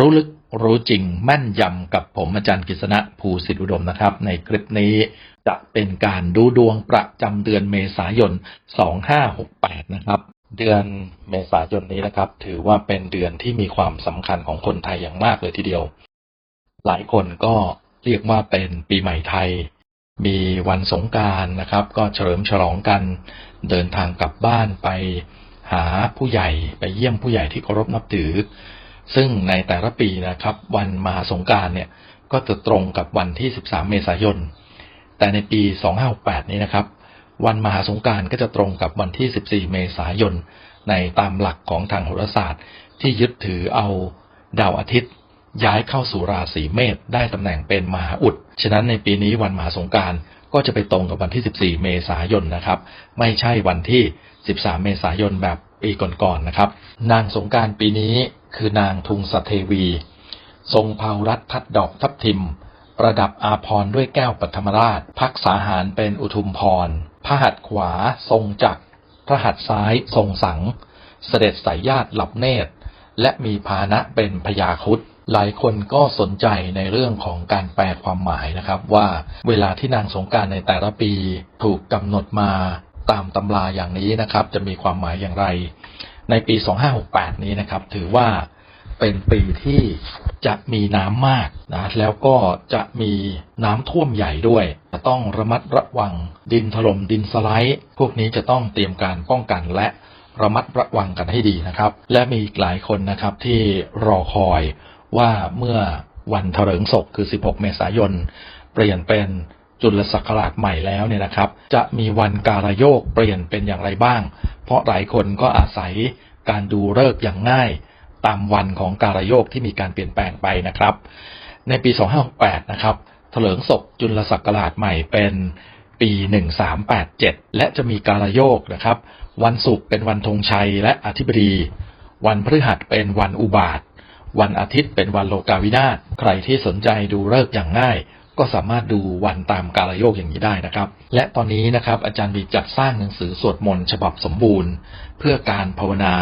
รู้ลึกรู้จริงแม่นยำกับผมอาจารย์กฤษณะภูสิทธิอุดมนะครับ ในคลิปนี้จะเป็นการดูดวงประจำเดือนเมษายน 2568 นะครับ เดือนเมษายนนี้นะครับ ถือว่าเป็นเดือนที่มีความสำคัญของคนไทยอย่างมากเลยทีเดียว หลายคนก็เรียกว่าเป็นปีใหม่ไทย มีวันสงการนะครับ ก็เฉลิมฉลองกัน เดินทางกลับบ้านไปหาผู้ใหญ่ไปเยี่ยมผู้ใหญ่ที่เคารพนับถือ ซึ่งในแต่ละปีนะครับ วันมหาสงการเนี่ยก็จะตรงกับวันที่ 13 เมษายน แต่ในปี 2568 นี้นะครับ วันมหาสงการก็จะตรงกับวันที่ 14 เมษายน ในตามหลักของทางโหราศาสตร์ ที่ยึดถือเอาดาวอาทิตย์ ย้ายเข้าสู่ราศีเมษได้ตำแหน่งเป็นมหาอุด ฉะนั้นในปีนี้วันมหาสงการก็จะไปตรงกับวันที่ 14 เมษายนนะครับ ไม่ใช่วันที่ 13 เมษายนแบบปีก่อนๆนะครับ นางสงการปีนี้ คือนางทุงสเทวี ทรงเผารัดทัดดอกทับทิม ประดับอาพรด้วยแก้วปัทมราช พักษาหารเป็นอุทุมพรพระหัตถ์ขวาทรงจักรพระหัตถ์ซ้ายทรงสัง เสด็จสายญาติหลับเนตร และมีพานะเป็นพญาครุฑหลายคนก็สนใจในเรื่องของการแปลความหมายนะครับ ว่าเวลาที่นางสงการในแต่ละปีถูกกำหนดมาตามตำราอย่างนี้นะครับ จะมีความหมายอย่างไร ในปี 2568 นี้นะครับ ถือว่าเป็นปีที่จะมีน้ำมากนะแล้วก็จะมีน้ำท่วมใหญ่ด้วย จะต้องระมัดระวังดินถล่มดินสไลด์ พวกนี้จะต้องเตรียมการป้องกันและระมัดระวังกันให้ดีนะครับ และมีอีกหลายคนนะครับที่รอคอยว่าเมื่อวันเถลิงศกคือ 16 เมษายน เปลี่ยนเป็น จุลศักราชใหม่แล้วเนี่ยนะครับ จะมีวันการโยกเปลี่ยนเป็นอย่างไรบ้าง เพราะหลายคนก็อาศัยการดูฤกษ์อย่างง่าย ตามวันของการโยกที่มีการเปลี่ยนแปลงไปนะครับ ในปี 2568 นะครับเถลิงศกจุลศักราชใหม่เป็นปี 1387 และจะมีการโยกนะครับ วันศุกร์เป็นวันธงชัยและอธิบดี วันพฤหัสเป็นวันอุบาท วันอาทิตย์เป็นวันโลกาวินาศใครที่สนใจดูฤกษ์อย่างง่าย ก็สามารถดูวันตามกาลโยกอย่างนี้ได้นะครับ และตอนนี้นะครับอาจารย์มีจัดสร้างหนังสือสวดมนต์ฉบับสมบูรณ์ เพื่อการภาวนา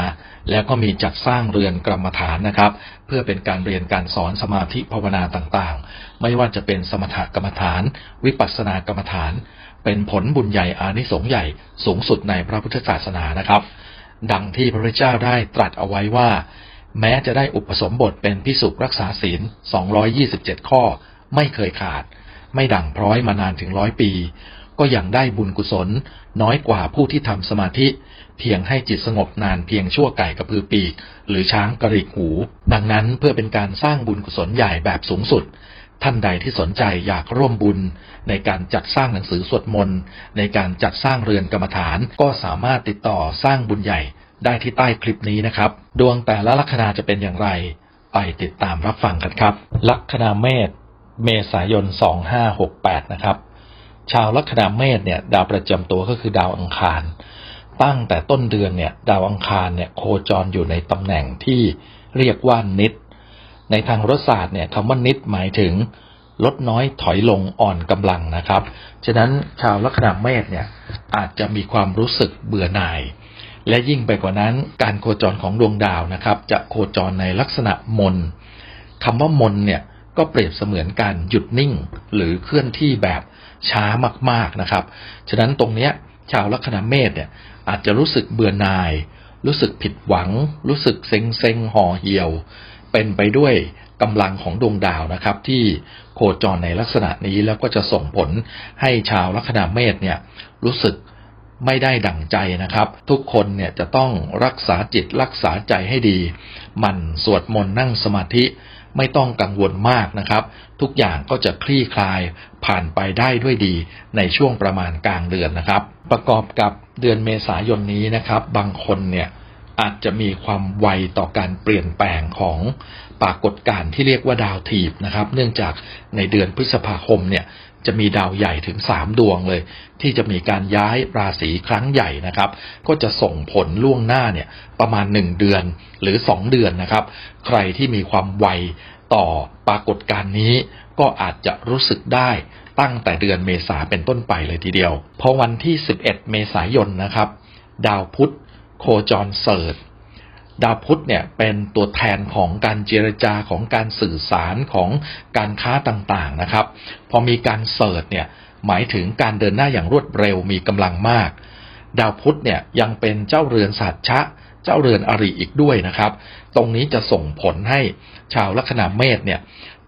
แล้วก็มีจัดสร้างเรือนกรรมฐานนะครับ เพื่อเป็นการเรียนการสอนสมาธิภาวนาต่างๆ ไม่ว่าจะเป็นสมถกรรมฐาน วิปัสสนากรรมฐาน เป็นผลบุญใหญ่อานิสงส์ใหญ่สูงสุดในพระพุทธศาสนานะครับ ดังที่พระพุทธเจ้าได้ตรัสเอาไว้ว่า แม้จะได้อุปสมบทเป็นพิสุรักษาศีล 227 ข้อ ไม่เคยขาด ไม่ดั่งพร้อยมานานถึงร้อยปี ก็ยังได้บุญกุศล น้อยกว่าผู้ที่ทำสมาธิ เพียงให้จิตสงบนานเพียงชั่วไก่กระพือปีก หรือช้างกระริกหู ดังนั้นเพื่อเป็นการสร้างบุญกุศลใหญ่แบบสูงสุดท่านใดที่สนใจอยากร่วมบุญ ในการจัดสร้างหนังสือสวดมนต์ในการจัดสร้างเรือนกรรมฐานก็สามารถติดต่อสร้างบุญใหญ่ได้ที่ใต้คลิปนี้นะครับ ดวงแต่ละลัคนาจะเป็นอย่างไร ไปติดตามรับฟังกันครับ ลัคนาเมษ เมษายน 2568 นะครับ ชาวลัคนาเมษเนี่ยดาวประจำตัวก็คือดาวอังคาร ตั้งแต่ต้นเดือนเนี่ยดาวอังคารเนี่ยโคจรอยู่ในตำแหน่งที่เรียกว่านิด ในทางโหราศาสตร์เนี่ยคำว่านิดหมายถึงลดน้อยถอยลงอ่อนกำลังนะครับ ฉะนั้นชาวลัคนาเมษเนี่ยอาจจะมีความรู้สึกเบื่อหน่าย และยิ่งไปกว่านั้นการโคจรของดวงดาวนะครับ จะโคจรในลักษณะมนคำว่ามนเนี่ย ก็เปรียบเสมือนการหยุดนิ่ง หรือเคลื่อนที่แบบช้ามากๆนะครับ ฉะนั้นตรงเนี้ยชาวลัคนาเมษเนี่ยอาจจะรู้สึกเบื่อหน่าย รู้สึกผิดหวัง รู้สึกเซ็งเซ็งห่อเหี่ยว เป็นไปด้วยกำลังของดวงดาวนะครับ ที่โคจรในลักษณะนี้แล้วก็จะส่งผลให้ชาวลัคนาเมษเนี่ยรู้สึก ไม่ได้ดั่งใจนะครับ ทุกคนเนี่ยจะต้องรักษาจิตรักษาใจให้ดีมันสวดมนต์นั่งสมาธิไม่ต้องกังวลมากนะครับ ทุกอย่างก็จะคลี่คลายผ่านไปได้ด้วยดีในช่วงประมาณกลางเดือนนะครับ ประกอบกับเดือนเมษายนนี้นะครับ บางคนเนี่ยอาจจะมีความไวต่อการเปลี่ยนแปลงของ ปรากฏการณ์ที่เรียกว่าดาวถีบนะครับ เนื่องจากในเดือนพฤษภาคมเนี่ยจะมีดาวใหญ่ถึงสามดวงเลย ที่จะมีการย้ายราศีครั้งใหญ่นะครับ ก็จะส่งผลล่วงหน้าเนี่ยประมาณหนึ่งเดือนหรือสองเดือนนะครับ ใครที่มีความไวต่อปรากฏการณ์นี้ก็อาจจะรู้สึกได้ตั้งแต่เดือนเมษาเป็นต้นไปเลยทีเดียวพอวันที่ 11 เมษายนนะครับ ดาวพุธโคจรเสริฐ ดาวพุธเนี่ยเป็นตัวแทนของการเจรจาของการสื่อสารของการค้าต่างๆนะครับ พอมีการเสิร์ชเนี่ยหมายถึงการเดินหน้าอย่างรวดเร็วมีกำลังมาก ดาวพุธเนี่ยยังเป็นเจ้าเรือนสัตชะ เจ้าเรือนอริอีกด้วยนะครับ ตรงนี้จะส่งผลให้ชาวลัคนาเมษเนี่ย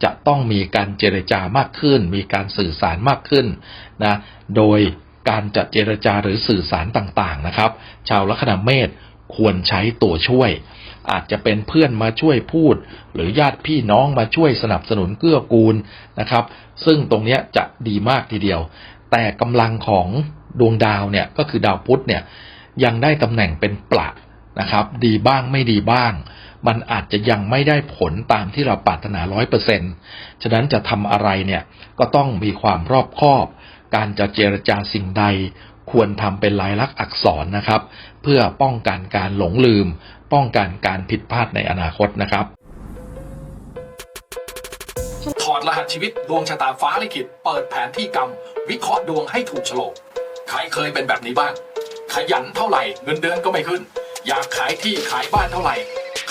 จะต้องมีการเจรจามากขึ้น มีการสื่อสารมากขึ้นนะโดยการจะเจรจาหรือสื่อสารต่างๆนะครับ ชาวลัคนาเมษ ควรใช้ตัวช่วย อาจจะเป็นเพื่อนมาช่วยพูด หรือญาติพี่น้องมาช่วยสนับสนุนเกื้อกูลนะครับ ซึ่งตรงนี้จะดีมากทีเดียว แต่กำลังของดวงดาวเนี่ยก็คือดาวพุธเนี่ยยังได้ตำแหน่งเป็นปลักนะครับ ดีบ้างไม่ดีบ้าง มันอาจจะยังไม่ได้ผลตามที่เราปรารถนาร้อยเปอร์เซ็นต์ฉะนั้นจะทำอะไรเนี่ยก็ต้องมีความรอบคอบ การจะเจรจาสิ่งใด ควรทำเป็นลายลักษณ์อักษรนะครับ เพื่อป้องกันการหลงลืม ป้องกันการผิดพลาดในอนาคตนะครับถอดรหัสชีวิตดวงชะตาฟ้าลิขิตเปิดแผนที่กรรม วิเคราะห์ดวงให้ถูกโฉลกใครเคยเป็นแบบนี้บ้าง ขยันเท่าไหร่เงินเดือนก็ไม่ขึ้น อยากขายที่ขายบ้านเท่าไหร่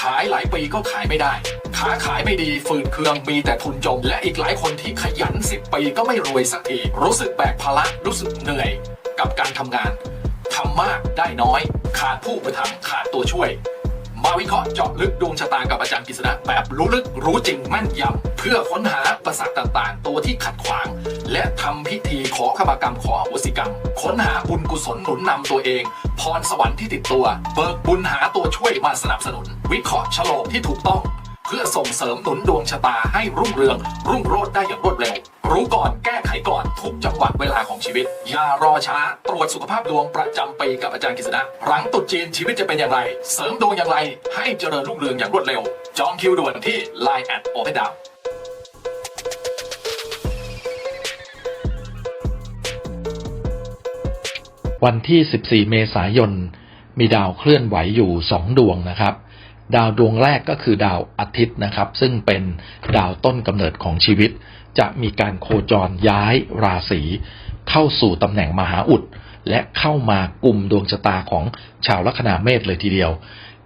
ขายหลายปีก็ขายไม่ได้ค้าขายไม่ดีฝืนเคืองมีแต่ทุนจม และอีกหลายคนที่ขยัน 10 ปีก็ไม่รวยสักทีรู้สึกแบกภาระรู้สึกเหนื่อย กับการทำงานทำมากได้น้อย ขาดผู้ประทำขาดตัวช่วย มาวิเคราะห์เจาะลึกดวงชะตากับอาจารย์กฤษณะแบบรู้ลึกรู้จริงแม่นยำเพื่อค้นหาประสาทต่างๆ ตัวที่ขัดขวาง และทำพิธีขอขมากรรมขออโหสิกรรม ค้นหาบุญกุศลหนุนนำตัวเอง พรสวรรค์ที่ติดตัว เบิกบุญหาตัวช่วยมาสนับสนุน วิเคราะห์ฉลกที่ถูกต้อง เพื่อส่งเสริมหนุนดวงชะตาให้รุ่งเรือง รุ่งโรจน์ได้อย่างรวดเร็ว รู้ก่อนแจังหวะเวลาของชีวิต อย่ารอช้า ตรวจสุขภาพดวงประจำปีกับอาจารย์กฤษณะหลังตรุษจีนชีวิตจะเป็นอย่างไร เสริมดวงอย่างไร ให้เจริญรุ่งเรืองอย่างรวดเร็ว จองคิวด่วนที่ Line แอดโอเพนดาววันที่ 14 เมษายน มีดาวเคลื่อนไหวอยู่สองดวงนะครับ ดาวดวงแรกก็คือดาวอาทิตย์นะครับ ซึ่งเป็นดาวต้นกำเนิดของชีวิต จะมีการโคจรย้ายราศีเข้าสู่ตำแหน่งมหาอุด และเข้ามากลุ่มดวงชะตาของชาวลัคนาเมษเลยทีเดียว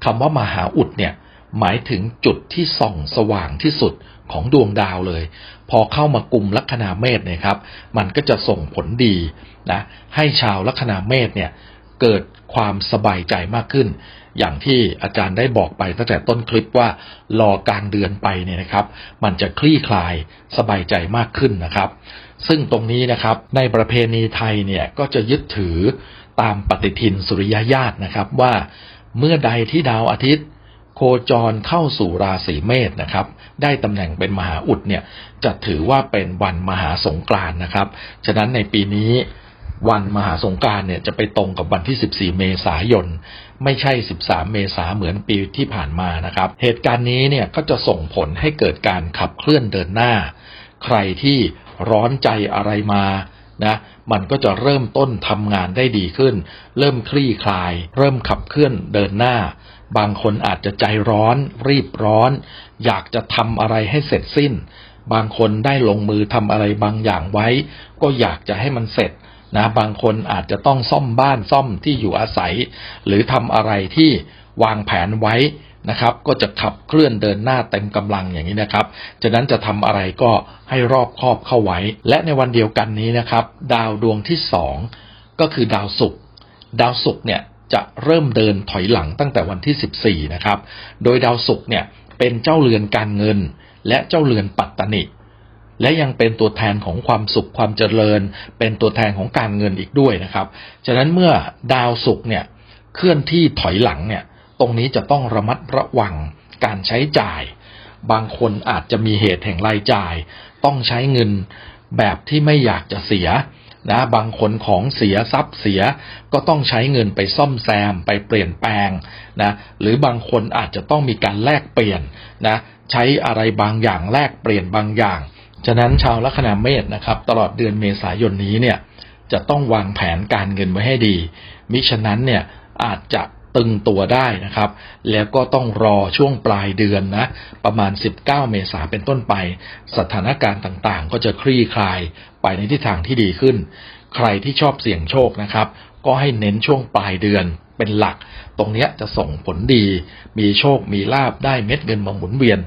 คำว่ามหาอุดเนี่ยหมายถึงจุดที่ส่องสว่างที่สุดของดวงดาวเลย พอเข้ามากลุ่มลัคนาเมษเนี่ยครับ มันก็จะส่งผลดีนะให้ชาวลัคนาเมษเนี่ยเกิดความสบายใจมากขึ้น อย่างที่อาจารย์ได้บอกไปตั้งแต่ต้นคลิปว่ารอกลางเดือนไปเนี่ยนะครับ มันจะคลี่คลายสบายใจมากขึ้นนะครับ ซึ่งตรงนี้นะครับในประเพณีไทยเนี่ยก็จะยึดถือตามปฏิทินสุริยญาตนะครับว่าเมื่อใดที่ดาวอาทิตย์โคจรเข้าสู่ราศีเมษนะครับ ได้ตำแหน่งเป็นมหาอุดเนี่ยจะถือว่าเป็นวันมหาสงกรานนะครับ ฉะนั้นในปีนี้ วันมหาสงกานต์เนี่ยจะไปตรงกับวันที่ 14 เมษายน ไม่ใช่ 13 เมษาเหมือนปีที่ผ่านมานะครับ เหตุการณ์นี้เนี่ยก็จะส่งผลให้เกิดการขับเคลื่อนเดินหน้า ใครที่ร้อนใจอะไรมานะมันก็จะเริ่มต้นทำงานได้ดีขึ้น เริ่มคลี่คลาย เริ่มขับเคลื่อนเดินหน้า บางคนอาจจะใจร้อน รีบร้อน อยากจะทำอะไรให้เสร็จสิ้น บางคนได้ลงมือทำอะไรบางอย่างไว้ ก็อยากจะให้มันเสร็จ นะบางคนอาจจะต้องซ่อมบ้านซ่อมที่อยู่อาศัย หรือทำอะไรที่วางแผนไว้นะครับก็จะขับเคลื่อนเดินหน้าเต็มกำลังอย่างนี้นะครับฉะนั้นจะทำอะไรก็ให้รอบคอบเข้าไว้ และในวันเดียวกันนี้นะครับ ดาวดวงที่สองก็คือดาวศุกร์ดาวศุกร์เนี่ยจะเริ่มเดินถอยหลังตั้งแต่วันที่ 14 นะครับ โดยดาวศุกร์เนี่ยเป็นเจ้าเรือนการเงิน และเจ้าเรือนปัตตนิ และยังเป็นตัวแทนของความสุขความเจริญ เป็นตัวแทนของการเงินอีกด้วยนะครับ ฉะนั้นเมื่อดาวศุกร์เนี่ยเคลื่อนที่ถอยหลังเนี่ยตรงนี้จะต้องระมัดระวังการใช้จ่าย บางคนอาจจะมีเหตุแห่งรายจ่าย ต้องใช้เงินแบบที่ไม่อยากจะเสียนะบางคนของเสียทรัพย์เสียก็ต้องใช้เงินไปซ่อมแซมไปเปลี่ยนแปลงนะหรือบางคนอาจจะต้องมีการแลกเปลี่ยนนะใช้อะไรบางอย่างแลกเปลี่ยนบางอย่าง ฉะนั้นชาวลัคนาเมษนะครับ ตลอดเดือนเมษายนนี้เนี่ยจะต้องวางแผนการเงินไว้ให้ดี มิฉะนั้นเนี่ยอาจจะตึงตัวได้นะครับ แล้วก็ต้องรอช่วงปลายเดือนนะ ประมาณ 19 เมษาเป็นต้นไป สถานการณ์ต่างๆ ก็จะคลี่คลายไปในทิศทางที่ดีขึ้น ใครที่ชอบเสี่ยงโชคนะครับ ก็ให้เน้นช่วงปลายเดือนเป็นหลัก ตรงนี้จะส่งผลดี มีโชค มีลาบ ได้เม็ดเงินมาหมุนเวียน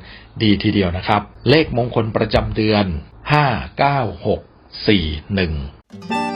ดีทีเดียวนะครับ เลขมงคลประจำเดือน 5 9 6 4 1